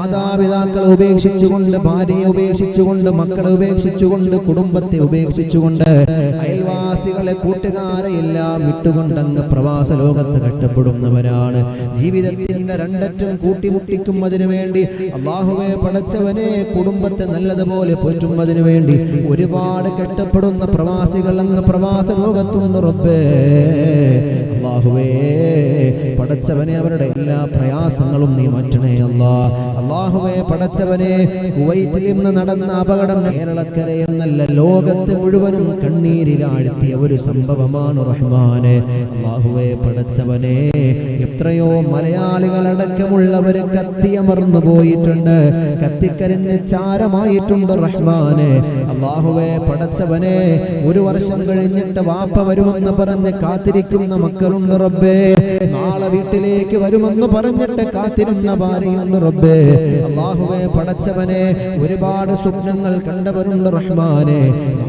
മാതാപിതാക്കളെ ഉപേക്ഷിച്ചുകൊണ്ട് ഭാര്യയെ ഉപേക്ഷിച്ചുകൊണ്ട് മക്കളെ ഉപേക്ഷിച്ചുകൊണ്ട് കുടുംബത്തെ ഉപേക്ഷിച്ചുകൊണ്ട് അയൽവാസികളെ കൂട്ടുകാരെ എല്ലാം വിട്ടുകൊണ്ടങ്ങ് പ്രവാസ ലോകത്ത് കെട്ടപ്പെടുന്നവരാണ്. ജീവിതത്തിന്റെ രണ്ടറ്റം കൂട്ടിമുട്ടിക്കും അതിനു വേണ്ടി അള്ളാഹുവെ പടച്ചവനെ കുടുംബത്തെ നല്ലതുപോലെ പോറ്റുന്നതിനു വേണ്ടി ഒരുപാട് കെട്ടപ്പെടുന്ന പ്രവാസികൾ അങ്ങ് പ്രവാസ ലോകത്തുണ്ട് റബ്ബേ. അള്ളാഹുവേ പടച്ചവനെ അവരുടെ എല്ലാ പ്രയാസങ്ങളും നീ മാറ്റണേ അല്ലാ. അള്ളാഹുവേ പടച്ചവനെ കുവൈറ്റിൽ ഇന്ന് നടന്ന അപകടം കേരളക്കര എന്നല്ല ലോകത്ത് മുഴുവനും കണ്ണീരിലാഴ്ത്തിയ ഒരു സംഭവമാണ് റഹ്മാനെ. അള്ളാഹുവെ പടച്ചവനെ എത്രയോ മലയാളികളടക്കമുള്ളവര് കത്തിയമർന്നു പോയിട്ടുണ്ട്. കത്തിക്കരിഞ്ഞ് ചാരമായിട്ടുണ്ട് റഹ്മാനെ. അള്ളാഹുവെ പടച്ചവനെ ഒരു വർഷം കഴിഞ്ഞിട്ട് വാപ്പ വരുമെന്ന് പറഞ്ഞ് കാത്തിരിക്കുന്ന മക്കളുണ്ട് റബ്ബേ. നാളെ വീട്ടിലേക്ക് വരുമെന്ന് പറഞ്ഞിട്ട് കാത്തിരുന്ന ഭാര്യയുണ്ട് റബ്ബേ. അള്ളാഹുവേ പടച്ചവനെ ഒരുപാട് സ്വപ്നങ്ങൾ കണ്ടവരുണ്ട് റഹ്മാനെ.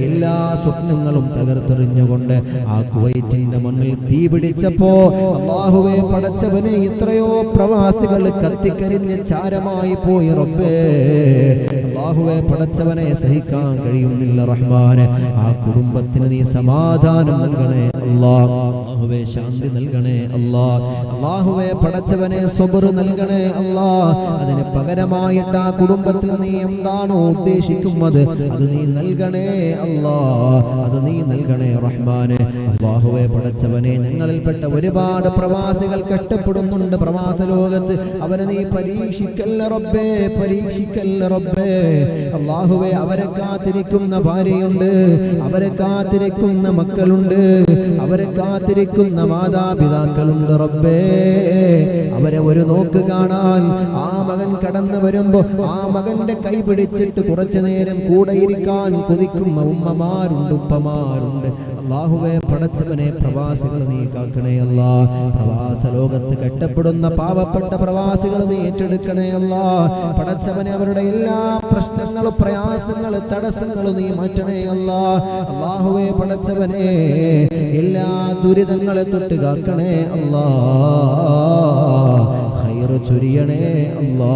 എല്ലാ സ്വപ്നങ്ങളും തകർത്തെറിഞ്ഞുകൊണ്ട് ആ കുവൈറ്റിന്റെ മണ്ണിൽ തീ പിടിച്ചപ്പോ അള്ളാഹുവെ പടച്ചവനെ ഇത്രയോ പ്രവാസികൾ കത്തിക്കരിഞ്ഞ് ചാരമായി പോയി റബ്ബേ. അള്ളാഹുവെ പടച്ചവനെ സഹിക്കാൻ കഴിയുന്നില്ല റഹ്മാനെ. ആ കുടുംബത്തിന് നീ സമാധാനം നൽകണേ അള്ളാഹുവെ ശാന്തി നൽകണേ അള്ളാഹ് അള്ളാഹുവെ പടച്ചവനെ സ്വബർ നൽകണേ അല്ലാ അതിന് പകരമായിട്ട് ആ കുടുംബത്തിൽ നീ എന്താണോ ഉദ്ദേശിക്കുന്നത്? അത് നീ നൽകണേ അല്ലാ. അത് നീ നൽകണേ റഹ്മാനെ. അള്ളാഹുവെ പടച്ചവനെ ഞങ്ങളിൽപ്പെട്ട ഒരുപാട് പ്രവാസികൾ കെട്ടപ്പെടുന്നുണ്ട് പ്രവാസ ലോകത്ത്. അവരെ നീ പരീക്ഷിക്കല്ല റബ്ബേ പരീക്ഷിക്കല്ല റബ്ബേ. അള്ളാഹുവെ അവരെ കാത്തിരിക്കുന്ന ഭാര്യയുണ്ട്. അവരെ കാത്തിരിക്കുന്ന മക്കളുണ്ട്. അവരെ കാത്തിരിക്കുന്ന മാതാപിതാക്കളുണ്ട് റബ്ബേ. അവരെ ഒരു നോക്ക് കാണാൻ ആ മകൻ കടന്നു വരുമ്പോ ആ മകന്റെ കൈ പിടിച്ചിട്ട് കുറച്ചു നേരം കൂടെ ഇരിക്കാൻ കൊതിക്കുന്ന ഉമ്മമാരുണ്ട് ഉപ്പമാരുണ്ട്. അള്ളാഹുവെ പടച്ചവനെ പ്രവാസികൾ നീ കാക്കണേ അല്ല. പ്രവാസ ലോകത്ത് കെട്ടപ്പെടുന്ന പാവപ്പെട്ട പ്രവാസികൾ നീ ഏറ്റെടുക്കണേ അല്ല. പടച്ചവനെ അവരുടെ എല്ലാ പ്രശ്നങ്ങളും പ്രയാസങ്ങളും തടസ്സങ്ങളും നീ മാറ്റണേ അല്ല. അള്ളാഹുവെ പടച്ചവനെ എല്ലാ ദുരിതങ്ങളെ തൊട്ട് കാക്കണേ അല്ലാ. ഖൈറ് ചൊരിയണേ അല്ലാ.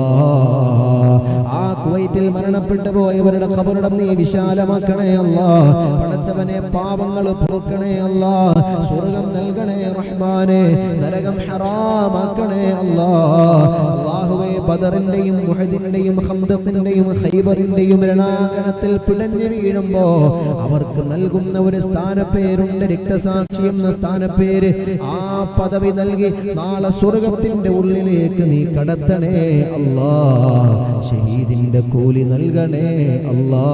ആ കുവൈറ്റിൽ മരണപ്പെട്ടു പോയവരുടെ ഖബറിടം നീ വിശാലമാക്കണേ അല്ലാ. പടച്ചവനെ പാപങ്ങൾ പൊറുക്കണേ അല്ലാ. സ്വർഗം നൽകണേ റഹ്മാനെ. നരകം ഹറാമാക്കണേ അല്ലാ. ബദറിന്റെയും മുഹദിന്റെയും ഹംദത്തിന്റെയും ഖൈബറിന്റെയും രണാകണത്തിൽ പിടഞ്ഞു വീഴുമ്പോ അവർക്ക് നൽകുന്ന ഒരു സ്ഥാനപ്പേരുണ്ട്. രക്തസാക്ഷി എന്ന സ്ഥാനപ്പേര് ആ പദവി നൽകി നാളെ സ്വർഗത്തിന്റെ ഉള്ളിലേക്ക് നീ കടത്തണേ അല്ലാ. ഷഹീദിന്റെ കൂലി നൽകണേ അല്ലാ.